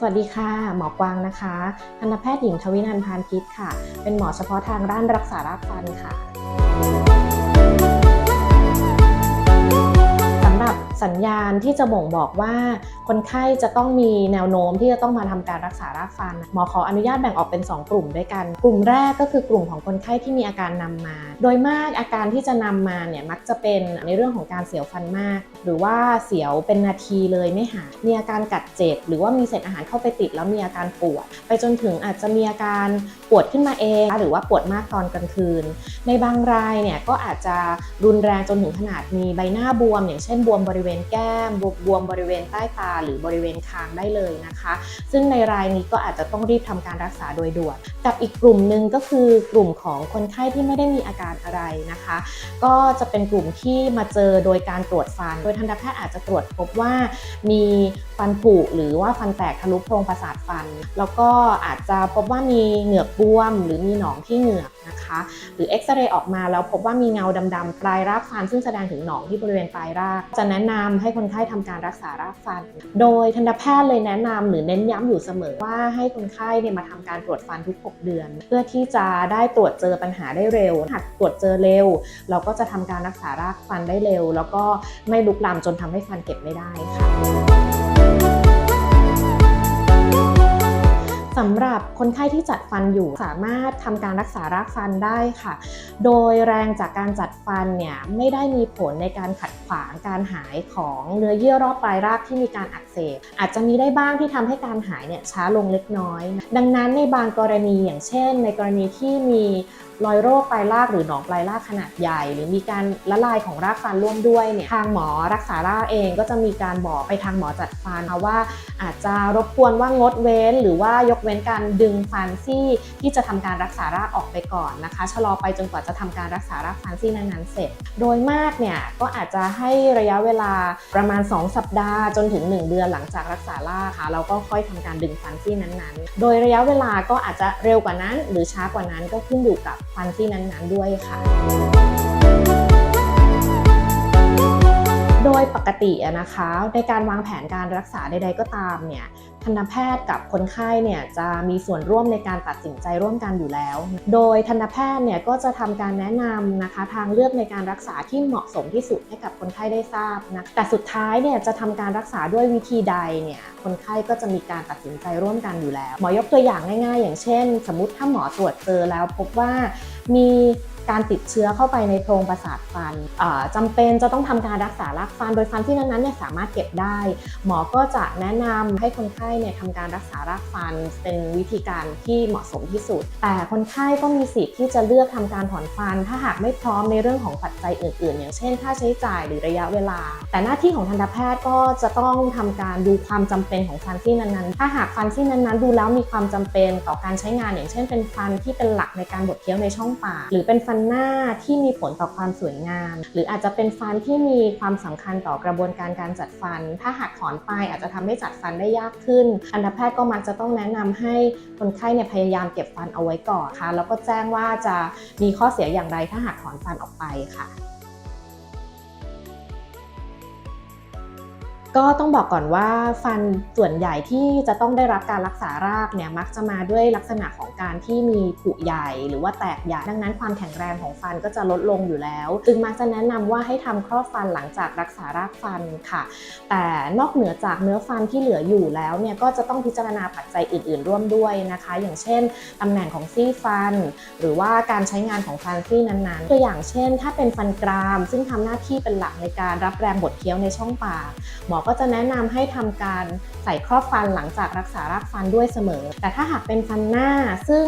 สวัสดีค่ะ หมอกวางนะคะทันตแพทย์หญิงทวินันท์พานพิษค่ะ เป็นหมอเฉพาะทางด้านรักษารากฟันค่ะสำหรับสัญญาณที่จะบ่งบอกว่า คนไข้จะต้องมีแนวโน้มที่จะต้องมาทำการรักษารากฟัน หมอขออนุญาตแบ่งออกเป็น 2 กลุ่มด้วยกัน กลุ่มแรกก็คือกลุ่มของคนไข้ที่มีอาการนำมา โดยมากอาการที่จะนำมาเนี่ยมักจะเป็นในเรื่องของการเสียวฟันมาก หรือว่าเสียวเป็นนาทีเลยไม่หาย มีอาการกัดเจ็บ หรือว่ามีเศษอาหารเข้าไปติด แล้วมีอาการปวด ไปจนถึงอาจจะมีอาการปวดขึ้นมาเอง หรือว่าปวดมากตอนกลางคืน ในบางรายเนี่ยก็อาจจะรุนแรงจนถึงขนาดมีใบหน้าบวม อย่างเช่นบวมบริเวณแก้ม บวมบริเวณใต้ตาหรือบริเวณคางได้เลยนะคะ ซึ่งในรายนี้ก็อาจจะต้องรีบทำการรักษาโดยด่วนกับอีกกลุ่มหนึ่งก็คือกลุ่มของคนไข้ที่ไม่ได้มีอาการอะไรนะคะ ก็จะเป็นกลุ่มที่มาเจอโดยการตรวจฟัน โดยทันตแพทย์อาจจะตรวจพบว่ามีฟันผุหรือว่าฟันแตกทะลุโพรงประสาทฟัน แล้วก็อาจจะพบว่ามีเหงือกบวม หรือมีหนองที่เหงือกนะคะหรือเอ็กซเรย์ออกมาแล้วพบว่ามีเงาดำๆปลายรากฟัน ซึ่งแสดงถึงหนองที่บริเวณปลายราก จะแนะนำให้คนไข้ทำการรักษารากฟันโดยทันตแพทย์เลยแนะนำหรือเน้นย้ำอยู่เสมอว่าให้คนไข้เนี่ยมาทำการตรวจฟันทุก 6 เดือน เพื่อที่จะได้ตรวจเจอปัญหาได้เร็ว หากตรวจเจอเร็ว เราก็จะทำการรักษารากฟันได้เร็ว แล้วก็ไม่ลุกลามจนทำให้ฟันเก็บไม่ได้ค่ะ สำหรับคนไข้ที่จัดฟันอยู่สามารถทำการรักษารากฟันได้ค่ะ โดยแรงจากการจัดฟันเนี่ยไม่ได้มีผลในการขัดขวางการหายของเนื้อเยื่อรอบปลายรากที่มีการอักเสบอาจจะมีได้บ้างที่ทำให้การหายเนี่ยช้าลงเล็กน้อย ดังนั้นในบางกรณีอย่างเช่น ในกรณีที่มีรอยโรคปลายรากหรือหนองปลายรากขนาดใหญ่ หรือมีการละลายของรากฟันร่วมด้วยเนี่ยทางหมอรักษารากเองก็จะมีการบอกไปทางหมอจัดฟันว่าอาจจะรบกวนว่างดเว้นหรือว่ายกเว้นการดึงฟันซี่ที่จะทำการรักษารากออกไปก่อนนะคะ ชะลอไปจนกว่าจะทำการรักษารากฟันซี่นั้นๆเสร็จ โดยมากเนี่ยก็อาจจะให้ระยะเวลาประมาณ 2 สัปดาห์จนถึง 1 เดือนหลังจากรักษารากค่ะเราก็ค่อยทำการดึงฟันซี่นั้นๆ โดยระยะเวลาก็อาจจะเร็วกว่านั้น หรือช้ากว่านั้นก็ขึ้นอยู่กับฟันซี่นั้นๆด้วยค่ะ ดยปกตินะคะในการวางแผนการรักษาใด ๆ ก็ตามเนี่ยทันตแพทย์กับคนไข้เนี่ยจะมีส่วนร่วมในการตัดสินใจร่วมกันอยู่แล้ว โดยทันตแพทย์เนี่ยก็จะทำการแนะนำนะคะทางเลือกในการรักษาที่เหมาะสมที่สุดให้กับคนไข้ได้ทราบนะแต่สุดท้ายเนี่ยจะทำการรักษาด้วยวิธีใดเนี่ยคนไข้ก็จะมีการตัดสินใจร่วมกันอยู่แล้ว หมอยกตัวอย่างง่าย ๆ อย่างเช่น สมมติถ้าหมอตรวจเจอแล้วพบว่ามี การติดเชื้อเข้าไปในโพรงประสาทฟันอ่าจำเป็นจะต้องทำการรักษารากฟัน โดยฟันที่นั้นๆเนี่ยสามารถเก็บได้ หมอก็จะแนะนำให้คนไข้เนี่ยทำการรักษารากฟัน เป็นวิธีการที่เหมาะสมที่สุด แต่คนไข้ก็มีสิทธิ์ที่จะเลือกทำการถอนฟัน ถ้าหากไม่พร้อมในเรื่องของปัจจัยอื่น ๆ อย่างเช่น ค่าใช้จ่ายหรือระยะเวลา แต่หน้าที่ของทันตแพทย์ก็จะต้องทำการดูความจำเป็นของฟันซี่นั้นๆ ถ้าหากฟันซี่นั้นๆ ดูแล้วมีความจำเป็นต่อการใช้งาน อย่างเช่น เป็นฟันที่เป็นหลักในการบดเคี้ยวในช่องปากหรือเป็นฟันหน้าที่มีผลต่อความสวยงาม หรืออาจจะเป็นฟันที่มีความสำคัญต่อกระบวนการการจัดฟัน ถ้าหักถอนไปอาจจะทำให้จัดฟันได้ยากขึ้นทันตแพทย์ก็มักจะต้องแนะนำให้คนไข้เนี่ยพยายามเก็บฟันเอาไว้ก่อนค่ะแล้วก็แจ้งว่าจะมีข้อเสียอย่างไรถ้าหากถอนฟันออกไปค่ะ ก็ต้องบอกก่อนว่าฟันส่วนใหญ่ที่จะต้องได้รับการรักษารากเนี่ยมักจะมาด้วยลักษณะของการที่มีผุใหญ่ หรือว่าแตกใหญ่ดังนั้นความแข็งแรงของฟันก็จะลดลงอยู่แล้ว จึงมักจะแนะนำว่าให้ทำครอบฟันหลังจากรักษารากฟันค่ะ แต่นอกเหนือจากเนื้อฟันที่เหลืออยู่แล้วเนี่ยก็จะต้องพิจารณาปัจจัยอื่น ๆ ร่วมด้วยนะคะ อย่างเช่นตำแหน่งของซี่ฟัน หรือว่าการใช้งานของฟันซี่นั้นๆ ตัวอย่างเช่น ถ้าเป็นฟันกราม ซึ่งทำหน้าที่เป็นหลักในการรับแรงบดเคี้ยวในช่องปากหมอก็จะแนะนำให้ทำการใส่ครอบฟันหลังจากรักษารากฟันด้วยเสมอ แต่ถ้าหากเป็นฟันหน้าซึ่ง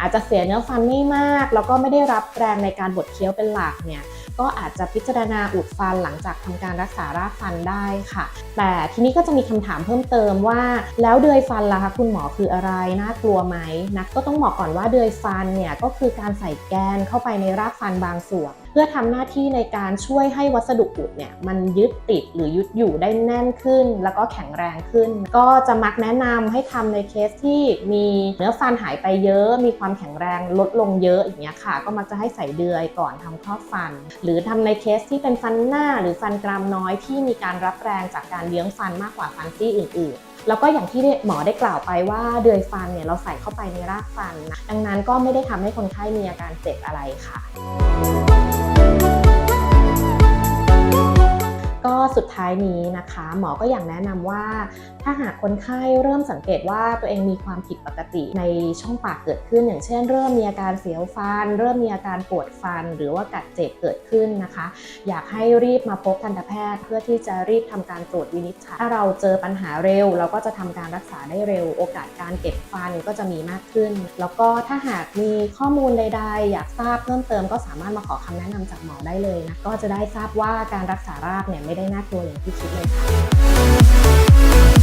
อาจจะเสียเนื้อฟันไม่มาก แล้วก็ไม่ได้รับแรงในการบดเคี้ยวเป็นหลักเนี่ยก็อาจจะพิจารณาอุดฟันหลังจากทำการรักษารากฟันได้ค่ะ แต่ทีนี้ก็จะมีคำถามเพิ่มเติมว่า แล้วเดือยฟันล่ะคะคุณหมอคืออะไรน่ากลัวไหมนะก็ต้องบอกก่อนว่าเดือยฟันเนี่ยก็คือการใส่แกนเข้าไปในรากฟันบางส่วน พื่อทำหน้าที่ในการช่วยให้วัสดุอุดเนี่ยมันยึดติดหรือยึดอยู่ได้แน่นขึ้น แล้วก็แข็งแรงขึ้น ก็จะมักแนะนำให้ทำในเคสที่มีเนื้อฟันหายไปเยอะ มีความแข็งแรงลดลงเยอะอย่างเงี้ยค่ะ ก็มักจะให้ใส่เดือยก่อนทำครอบฟัน หรือทำในเคสที่เป็นฟันหน้าหรือฟันกรามน้อยที่มีการรับแรงจากการเลี้ยงฟันมากกว่าฟันซี่อื่น ๆแล้วก็อย่างที่หมอได้กล่าวไปว่าเดือยฟันเนี่ยเราใส่เข้าไปในรากฟันนะดังนั้นก็ไม่ได้ทำให้คนไข้มีอาการเจ็บอะไรค่ะ สุดท้ายนี้นะคะ หมอก็อยากแนะนำว่า ถ้าหากคนไข้เริ่มสังเกตว่าตัวเองมีความผิดปกติในช่องปากเกิดขึ้น อย่างเช่น เริ่มมีอาการเสียวฟัน เริ่มมีอาการปวดฟัน หรือว่ากัดเจ็บเกิดขึ้นนะคะ อยากให้รีบมาพบทันตแพทย์ เพื่อที่จะรีบทำการตรวจวินิจฉัยถ้าเราเจอปัญหาเร็ว เราก็จะทำการรักษาได้เร็ว โอกาสการเก็บฟันก็จะมีมากขึ้น แล้วก็ถ้าหากมีข้อมูลใดๆ อยากทราบเพิ่มเติมก็สามารถมาขอคำแนะนำจากหมอได้เลยนะก็จะได้ทราบว่าการรักษารากเนี่ยไม่ได้น่ากลัวอย่างที่คิดเลยค่ะ